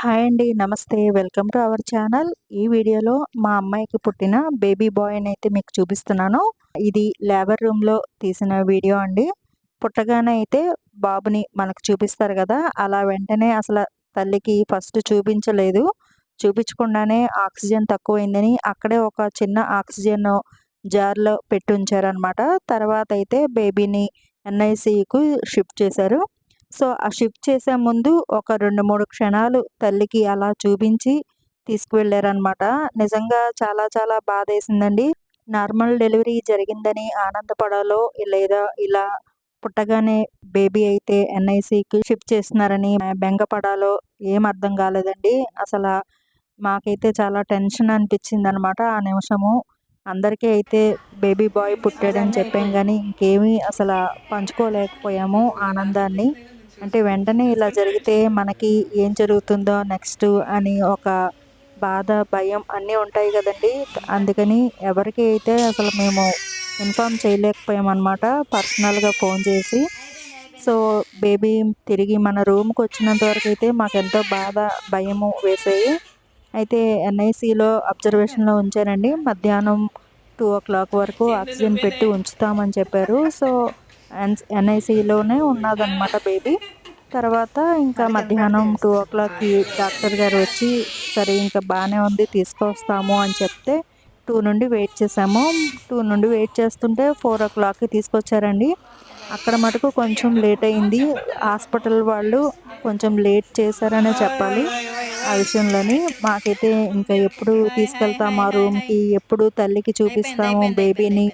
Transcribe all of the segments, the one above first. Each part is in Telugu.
హాయ్ అండి. నమస్తే. Welcome to our channel. ఈ వీడియోలో మా అమ్మాయికి పుట్టిన బేబీ బాయ్ని అయితే మీకు చూపిస్తున్నాను. ఇది లేబర్ రూమ్లో తీసిన వీడియో అండి. పుట్టగానే అయితే బాబుని మనకు చూపిస్తారు కదా. అలా వెంటనే అసలు తల్లికి ఫస్ట్ చూపించలేదు. చూపించకుండానే ఆక్సిజన్ తక్కువైందని అక్కడే ఒక చిన్న ఆక్సిజన్ జార్లో పెట్టి ఉంచారనమాట తర్వాత అయితే బేబీని ఎన్ఐసికు షిఫ్ట్ చేశారు. సో ఆ షిఫ్ట్ చేసే ముందు ఒక రెండు మూడు క్షణాలు తల్లికి అలా చూపించి తీసుకువెళ్ళారనమాట నిజంగా చాలా చాలా బాధ వేసిందండి నార్మల్ డెలివరీ జరిగిందని ఆనందపడాలో లేదా ఇలా పుట్టగానే బేబీ అయితే ఎన్ఐసికి షిఫ్ట్ చేస్తున్నారని బెంగపడాలో ఏం అర్థం కాలేదండి. అసలు మాకైతే చాలా టెన్షన్ అనిపించింది అనమాట ఆ నిమిషము. అందరికీ అయితే బేబీ బాయ్ పుట్టాడని చెప్పాం కానీ ఇంకేమీ అసలు పంచుకోలేకపోయాము ఆనందాన్ని. అంటే వెంటనే ఇలా జరిగితే మనకి ఏం జరుగుతుందో నెక్స్ట్ అని ఒక బాధ భయం అన్నీ ఉంటాయి కదండి. అందుకని ఎవరికి అయితే అసలు మేము ఇన్ఫామ్ చేయలేకపోయామన్నమాట పర్సనల్గా ఫోన్ చేసి. సో బేబీ తిరిగి మన రూమ్కి వచ్చినంత వరకు అయితే మాకు ఎంతో బాధ భయము వేసాయి. అయితే ఎన్ఐసిలో అబ్జర్వేషన్లో ఉంచారండి మధ్యాహ్నం టూ ఓ క్లాక్ వరకు ఆక్సిజన్ పెట్టి ఉంచుతామని చెప్పారు. సో ఎన్ఐసిలోనే ఉన్నదన్నమాట బేబీ. తర్వాత ఇంకా మధ్యాహ్నం టూ ఓ క్లాక్కి డాక్టర్ గారు వచ్చి సరే ఇంకా బాగానే ఉంది తీసుకొస్తాము అని చెప్తే టూ నుండి వెయిట్ చేసాము టూ నుండి వెయిట్ చేస్తుంటే ఫోర్ ఓ క్లాక్కి తీసుకొచ్చారండి. అక్కడ మటుకు కొంచెం లేట్ అయింది. హాస్పిటల్ వాళ్ళు కొంచెం లేట్ చేశారనే చెప్పాలి. ఆ విషయంలోని మాకైతే ఇంకా ఎప్పుడు తీసుకెళ్తాము ఆ రూమ్కి ఎప్పుడు తల్లికి చూపిస్తాము బేబీని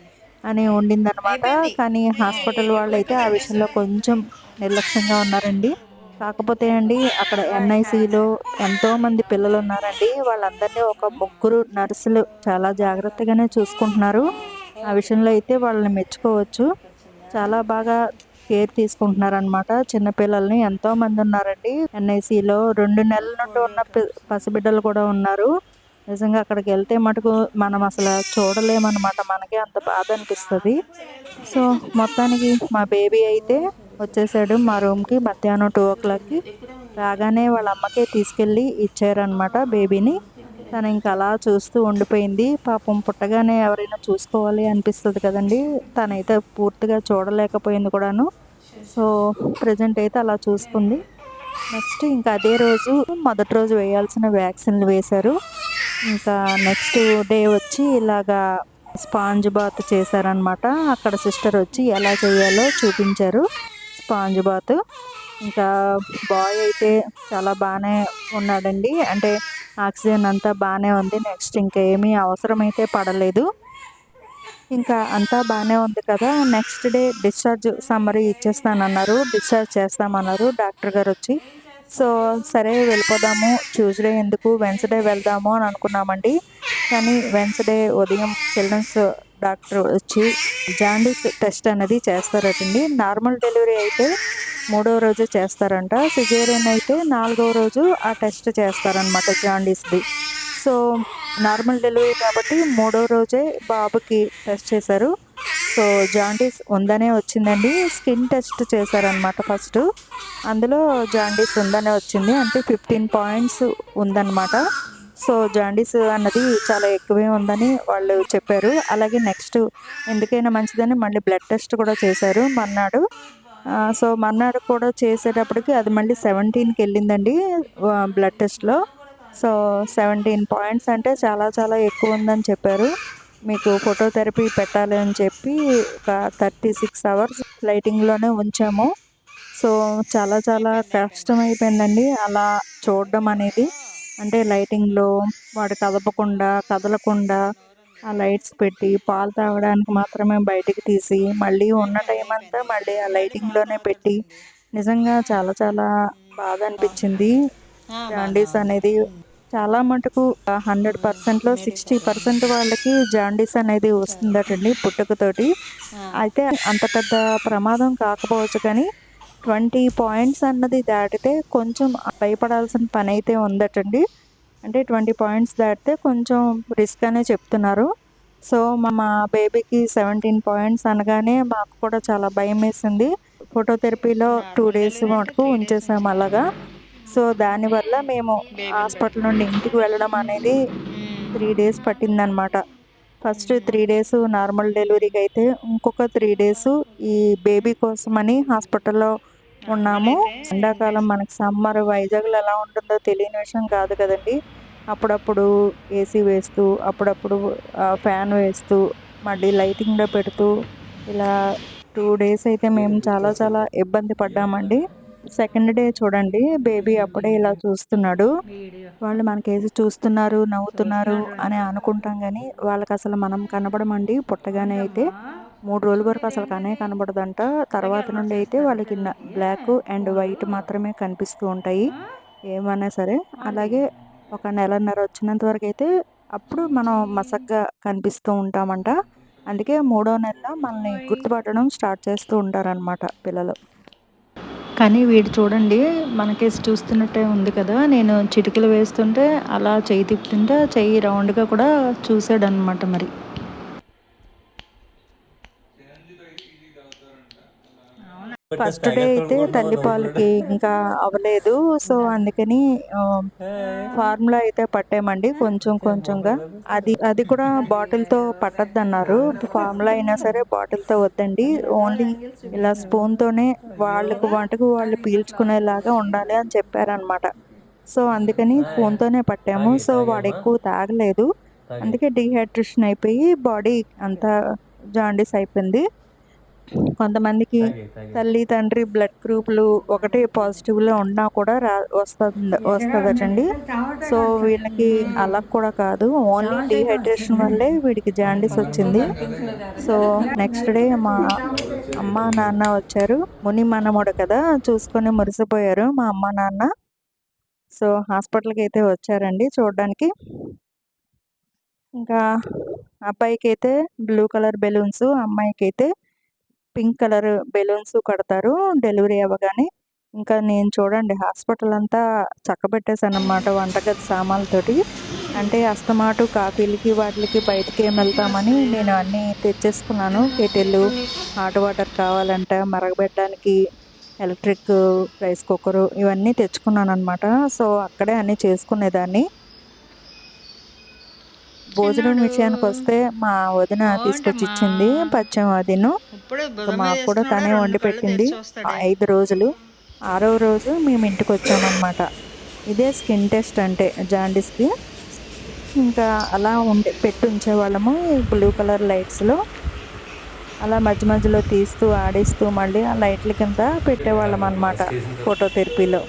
అని ఉండిందనమాట కానీ హాస్పిటల్ వాళ్ళు అయితే ఆ విషయంలో కొంచెం నిర్లక్ష్యంగా ఉన్నారండి. కాకపోతే అండి అక్కడ ఎన్ఐసిలో ఎంతోమంది పిల్లలు ఉన్నారండి వాళ్ళందరినీ ఒక ముగ్గురు నర్సులు చాలా జాగ్రత్తగానే చూసుకుంటున్నారు. ఆ విషయంలో అయితే వాళ్ళని మెచ్చుకోవచ్చు. చాలా బాగా కేర్ తీసుకుంటున్నారు అనమాట చిన్నపిల్లల్ని ఎంతోమంది ఉన్నారండి. ఎన్ఐసిలో రెండు నెలల నుండి ఉన్న పసిబిడ్డలు కూడా ఉన్నారు. నిజంగా అక్కడికి వెళ్తే మటుకు మనం అసలు చూడలేమన్నమాట. మనకే అంత బాధ అనిపిస్తుంది. సో మొత్తానికి మా బేబీ అయితే వచ్చేసాడు మా రూమ్కి మధ్యాహ్నం టూ ఓ క్లాక్కి. రాగానే వాళ్ళ అమ్మకే తీసుకెళ్ళి ఇచ్చారనమాట బేబీని. తను ఇంకా అలా చూస్తూ ఉండిపోయింది. పాపం పుట్టగానే ఎవరైనా చూసుకోవాలి అనిపిస్తుంది కదండి. తనైతే పూర్తిగా చూడలేకపోయింది కూడాను. సో ప్రజెంట్ అయితే అలా చూసుకుంది. నెక్స్ట్ ఇంకా అదే రోజు మొదటి రోజు వేయాల్సిన వ్యాక్సిన్లు వేశారు. ఇంకా నెక్స్ట్ డే వచ్చి ఇలాగా స్పాంజ్ బాత్ చేశారనమాట అక్కడ సిస్టర్ వచ్చి ఎలా చేయాలో చూపించారు స్పాంజ్ బాత్. ఇంకా బాయ్ అయితే చాలా బాగానే ఉన్నాడండి. అంటే ఆక్సిజన్ అంతా బాగానే ఉంది. నెక్స్ట్ ఇంకా ఏమీ అవసరం అయితే పడలేదు. ఇంకా అంతా బాగానే ఉంది కదా. నెక్స్ట్ డే డిశ్చార్జ్ సమ్మరీ ఇచ్చేస్తానన్నారు. డిశ్చార్జ్ చేస్తామన్నారు. డాక్టర్ గారు వచ్చి సో సరే వెళ్ళిపోదాము. ట్యూస్డే ఎందుకు? వెన్స్డే వెళ్దాము అని అనుకున్నామండి. కానీ వెన్స్డే ఉదయం చిల్డ్రన్స్ డాక్టర్ వచ్చి జాండీస్ టెస్ట్ అనేది చేస్తారటండి. నార్మల్ డెలివరీ అయితే మూడవ రోజు చేస్తారంట. సిజేరియన్ అయితే నాలుగవ రోజు ఆ టెస్ట్ చేస్తారనమాట జాండీస్ది. సో నార్మల్ డెలివరీ కాబట్టి మూడో రోజే బాబుకి టెస్ట్ చేశారు. సో జాండీస్ ఉందనే వచ్చిందండి. స్కిన్ టెస్ట్ చేశారనమాట ఫస్ట్. అందులో జాండీస్ ఉందనే వచ్చింది. అంటే ఫిఫ్టీన్ పాయింట్స్ ఉందన్నమాట. సో జాండీస్ అన్నది చాలా ఎక్కువే ఉందని వాళ్ళు చెప్పారు. అలాగే నెక్స్ట్ ఎందుకైనా మంచిదని మళ్ళీ బ్లడ్ టెస్ట్ కూడా చేశారు మర్నాడు. సో మర్నాడు కూడా చేసేటప్పటికి అది మళ్ళీ సెవెంటీన్కి వెళ్ళిందండి బ్లడ్ టెస్ట్లో. సో సెవెంటీన్ పాయింట్స్ అంటే చాలా చాలా ఎక్కువ ఉందని చెప్పారు. మీకు ఫోటోథెరపీ పెట్టాలి అని చెప్పి ఒక థర్టీ సిక్స్ అవర్స్ లైటింగ్లోనే ఉంచాము. సో చాలా చాలా కష్టమైపోయిందండి అలా చూడడం అనేది. అంటే లైటింగ్లో వాడు కదపకుండా కదలకుండా ఆ లైట్స్ పెట్టి పాలు తాగడానికి మాత్రమే బయటికి తీసి మళ్ళీ ఉన్న టైం అంతా మళ్ళీ ఆ లైటింగ్లోనే పెట్టి నిజంగా చాలా చాలా బాధ అనిపించింది. జాండీస్ అనేది చాలా మటుకు హండ్రెడ్ పర్సెంట్లో సిక్స్టీ పర్సెంట్ వాళ్ళకి జాండీస్ అనేది వస్తుందటండి పుట్టుకతోటి. అయితే అంత పెద్ద ప్రమాదం కాకపోవచ్చు కానీ ట్వంటీ పాయింట్స్ అన్నది దాటితే కొంచెం భయపడాల్సిన పని అయితే ఉందటండి. అంటే ట్వంటీ పాయింట్స్ దాటితే కొంచెం రిస్క్ అనే చెప్తున్నారు. సో మా బేబీకి సెవెంటీన్ పాయింట్స్ అనగానే మాకు కూడా చాలా భయం వేసింది. ఫోటోథెరపీలో టూ డేస్ మటుకు ఉంచేసాము అలాగా. సో దానివల్ల మేము హాస్పిటల్ నుండి ఇంటికి వెళ్ళడం అనేది త్రీ డేస్ పట్టిందనమాట. ఫస్ట్ త్రీ డేస్ నార్మల్ డెలివరీకి అయితే ఇంకొక త్రీ డేస్ ఈ బేబీ కోసమని హాస్పిటల్లో ఉన్నాము. ఎండాకాలం మనకి సమ్మర్ వైజాగ్లో ఎలా ఉంటుందో తెలియని విషయం కాదు కదండి. అప్పుడప్పుడు ఏసీ వేస్తూ అప్పుడప్పుడు ఫ్యాన్ వేస్తూ మళ్ళీ లైటింగ్లో పెడుతూ ఇలా టూ డేస్ అయితే మేము చాలా చాలా ఇబ్బంది పడ్డామండి. సెకండ్ డే చూడండి. బేబీ అప్పుడే ఇలా చూస్తున్నాడు. వాళ్ళు మనకేసి చూస్తున్నారు నవ్వుతున్నారు అని అనుకుంటాం కానీ వాళ్ళకి అసలు మనం కనబడమండి. పుట్టగానే అయితే మూడు రోజుల వరకు అసలు కనే కనబడదంట. తర్వాత నుండి అయితే వాళ్ళకి బ్లాక్ అండ్ వైట్ మాత్రమే కనిపిస్తూ ఉంటాయి. ఏమన్నా సరే. అలాగే ఒక నెలన్నర వచ్చినంత వరకు అయితే అప్పుడు మనం మసగ్గా కనిపిస్తూ ఉంటామంట. అందుకే మూడో నెలలో మనల్ని గుర్తుపట్టడం స్టార్ట్ చేస్తూ ఉంటారనమాట పిల్లలు. కానీ వీడు చూడండి మనకేసి చూస్తున్నట్టే ఉంది కదా. నేను చిటికలు వేస్తుంటే అలా చేయి తిప్పుతుంటే చెయ్యి రౌండ్గా కూడా చూసాడనమాట మరి. ఫస్ట్ డే అయితే తల్లిపాలకి ఇంకా అవ్వలేదు. సో అందుకని ఫార్ములా అయితే పట్టామండి. కొంచెం కొంచెంగా. అది అది కూడా బాటిల్తో పట్టద్దు అన్నారు ఫార్ములా అయినా సరే బాటిల్తో వద్దండి. ఓన్లీ ఇలా స్పూన్తోనే వాళ్ళకు వంటకు వాళ్ళు పీల్చుకునేలాగా ఉండాలి అని చెప్పారనమాట సో అందుకని స్పూన్తోనే పట్టాము. సో వాడు ఎక్కువ తాగలేదు. అందుకే డిహైడ్రేషన్ అయిపోయి బాడీ అంతా జాండీస్ అయిపోయింది. కొంతమందికి తల్లి తండ్రి బ్లడ్ గ్రూపులు ఒకటే పాజిటివ్లో ఉన్నా కూడా రా వస్తుంది వస్తుందటండి. సో వీళ్ళకి అలా కూడా కాదు. ఓన్లీ డీహైడ్రేషన్ వల్లే వీడికి జాండీస్ వచ్చింది. సో నెక్స్ట్ డే మా అమ్మ నాన్న వచ్చారు. ముని మనముడు కదా చూసుకొని మురిసిపోయారు మా అమ్మ నాన్న. సో హాస్పిటల్కి అయితే వచ్చారండి చూడడానికి. ఇంకా అబ్బాయికి అయితే బ్లూ కలర్ బెలూన్స్ అమ్మాయికి అయితే పింక్ కలర్ బెలూన్స్ కడతారు. డెలివరీ అవ్వగానే ఇంకా నేను చూడండి హాస్పిటల్ అంతా చక్కబెట్టేశాను అనమాట వంటగది సామాన్లతోటి. అంటే అస్తమాటు కాఫీలకి వాటికి బయటికి ఏం వెళ్తామని నేను అన్నీ తెచ్చేసుకున్నాను. కెటిల్ హాట్ వాటర్ కావాలంట మరగబెట్టడానికి ఎలక్ట్రిక్ రైస్ కుక్కరు ఇవన్నీ తెచ్చుకున్నాను అనమాట సో అక్కడే అన్నీ చేసుకునేదాన్ని. భోజనం విషయానికి వస్తే మా వదిన తీసుకొచ్చి ఇచ్చింది పచ్చం అదిను మాకు కూడా తనే వండి పెట్టింది. ఐదు రోజులు. ఆరో రోజు మేము ఇంటికి వచ్చామన్నమాట ఇదే స్కిన్ టెస్ట్ అంటే జాండీస్కి. ఇంకా అలా ఉండే పెట్టి ఉంచేవాళ్ళము బ్లూ కలర్ లైట్స్లో. అలా మధ్య మధ్యలో తీస్తూ ఆడిస్తూ మళ్ళీ ఆ లైట్ల కింద పెట్టేవాళ్ళం అనమాట ఫోటోథెరపీలో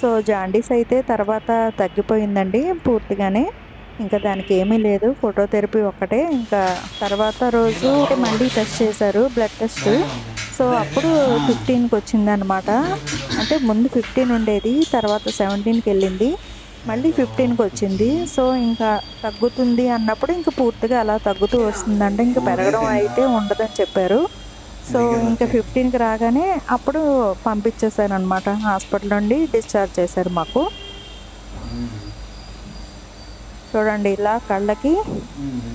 సో జాండీస్ అయితే తర్వాత తగ్గిపోయిందండి పూర్తిగానే. ఇంకా దానికి ఏమీ లేదు. ఫోటోథెరపీ ఒక్కటే. ఇంకా తర్వాత రోజు మళ్ళీ టెస్ట్ చేశారు బ్లడ్ టెస్ట్. సో అప్పుడు ఫిఫ్టీన్కి వచ్చిందనమాట అంటే ముందు ఫిఫ్టీన్ ఉండేది తర్వాత సెవెంటీన్కి వెళ్ళింది. మళ్ళీ ఫిఫ్టీన్కి వచ్చింది. సో ఇంకా తగ్గుతుంది అన్నప్పుడు ఇంకా పూర్తిగా అలా తగ్గుతూ వస్తుందంటే ఇంకా పెరగడం అయితే ఉండదని చెప్పారు. సో ఇంకా ఫిఫ్టీన్కి రాగానే అప్పుడు పంపించేశారు అనమాట హాస్పిటల్ నుండి డిశ్చార్జ్ చేశారు మాకు. చూడండి ఇలా కళ్ళకి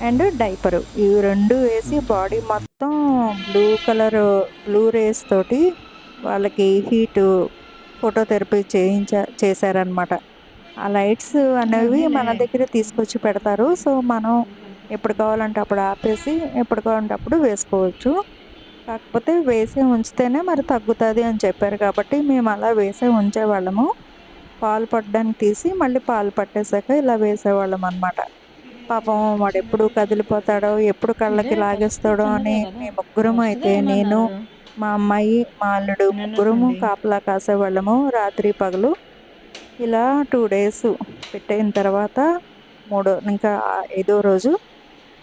అండ్ డైపరు. ఇవి రెండు వేసి బాడీ మొత్తం బ్లూ కలర్ బ్లూ రేస్ తోటి వాళ్ళకి హీట్ ఫోటోథెరపీ చేయించ చేశారనమాట ఆ లైట్స్ అనేవి మన దగ్గర తీసుకొచ్చి పెడతారు. సో మనం ఎప్పుడు కావాలంటే అప్పుడు ఆపేసి ఎప్పుడు కావాలంటే అప్పుడు వేసుకోవచ్చు. కాకపోతే వేసి ఉంచితేనే మరి తగ్గుతుంది అని చెప్పారు కాబట్టి మేము అలా వేసే ఉంచేవాళ్ళము పాలు పట్టడానికి తీసి మళ్ళీ పాలు పట్టేశాక ఇలా వేసేవాళ్ళం అనమాట పాపం వాడు ఎప్పుడు కదిలిపోతాడో ఎప్పుడు కళ్ళకి లాగేస్తాడో అని మీ ముగ్గురం అయితే నేను మా అమ్మాయి మా అల్లుడు ముగ్గురము కాపలా కాసేవాళ్ళము. రాత్రి పగలు ఇలా టూ డేస్ పెట్టయిన తర్వాత మూడో ఇంకా ఐదో రోజు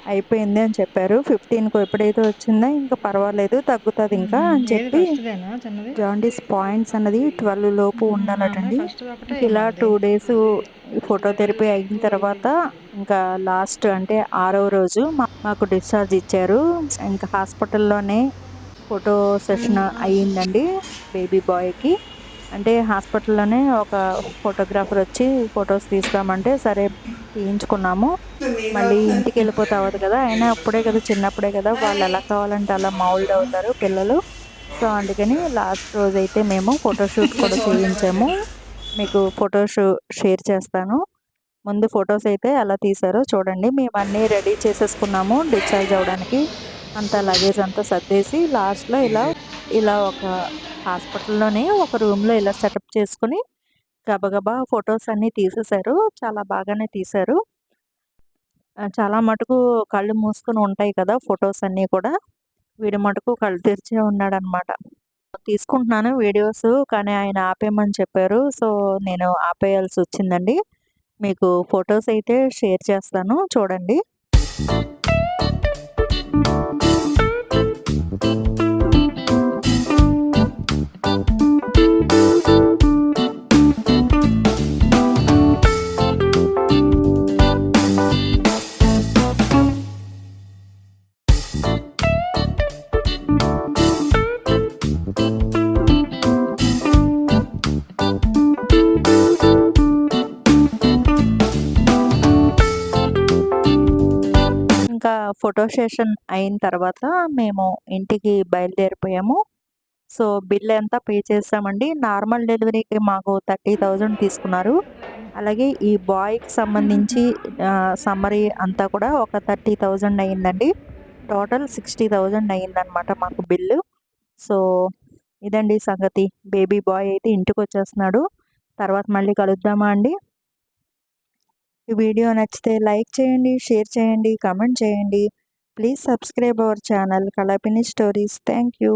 అయిపోయింది అని చెప్పారు. ఫిఫ్టీన్కి ఎప్పుడైతే వచ్చిందో ఇంకా పర్వాలేదు తగ్గుతుంది ఇంకా అని చెప్పి జాండీస్ పాయింట్స్ అన్నది ట్వెల్వ్ లోపు ఉండాలటండి. ఇలా టూ డేస్ ఫోటోథెరపీ అయిన తర్వాత ఇంకా లాస్ట్ అంటే ఆరవ రోజు మాకు డిశ్చార్జ్ ఇచ్చారు. ఇంకా హాస్పిటల్లోనే ఫోటో సెషన్ అయ్యిందండి బేబీ బాయ్కి. అంటే హాస్పిటల్లోనే ఒక ఫోటోగ్రాఫర్ వచ్చి ఫొటోస్ తీస్తామంటే సరే తీయించుకున్నాము. మళ్ళీ ఇంటికి వెళ్ళిపోతే అవ్వదు కదా అయినా అప్పుడే కదా చిన్నప్పుడే కదా వాళ్ళు ఎలా కావాలంటే అలా మౌల్డ్ అవుతారు పిల్లలు. సో అందుకని లాస్ట్ రోజు అయితే మేము ఫోటోషూట్ కూడా చేయించాము. మీకు ఫోటోషూ షేర్ చేస్తాను. ముందు ఫొటోస్ అయితే ఎలా తీసారో చూడండి. మేము అన్నీ రెడీ చేసేసుకున్నాము డిశ్చార్జ్ అవ్వడానికి అంత లగేజ్ అంతా సర్దేసి లాస్ట్లో ఇలా ఇలా ఒక హాస్పిటల్లోనే ఒక రూమ్లో ఇలా సెటప్ చేసుకుని గబగబా ఫొటోస్ అన్నీ తీసేశారు. చాలా బాగానే తీశారు. చాలా మటుకు కళ్ళు మూసుకొని ఉంటాయి కదా ఫొటోస్ అన్నీ కూడా. వీడి మటుకు కళ్ళు తెరిచే ఉన్నాడనమాట. తీసుకుంటున్నాను వీడియోస్ కానీ ఆయన ఆపేయమని చెప్పారు. సో నేను ఆపేయాల్సి వచ్చిందండి. మీకు ఫొటోస్ అయితే షేర్ చేస్తాను. చూడండి. ఫోటో సెషన్ అయిన తర్వాత మేము ఇంటికి బయలుదేరిపోయాము. సో బిల్ ఎంత పే చేసామండి నార్మల్ డెలివరీకి మాకు థర్టీ థౌజండ్ తీసుకున్నారు. అలాగే ఈ బాయ్కి సంబంధించి సమ్మరీ అంతా కూడా ఒక థర్టీ థౌజండ్ అయ్యిందండి టోటల్ సిక్స్టీ థౌజండ్ అయ్యిందనమాట మాకు బిల్లు. సో ఇదండి సంగతి. బేబీ బాయ్ అయితే ఇంటికి వచ్చేస్తున్నాడు తర్వాత మళ్ళీ కలుద్దామా అండి? ఈ వీడియో నచ్చితే లైక్ చేయండి షేర్ చేయండి కామెంట్ చేయండి. Please subscribe our channel Kalapini stories. Thank you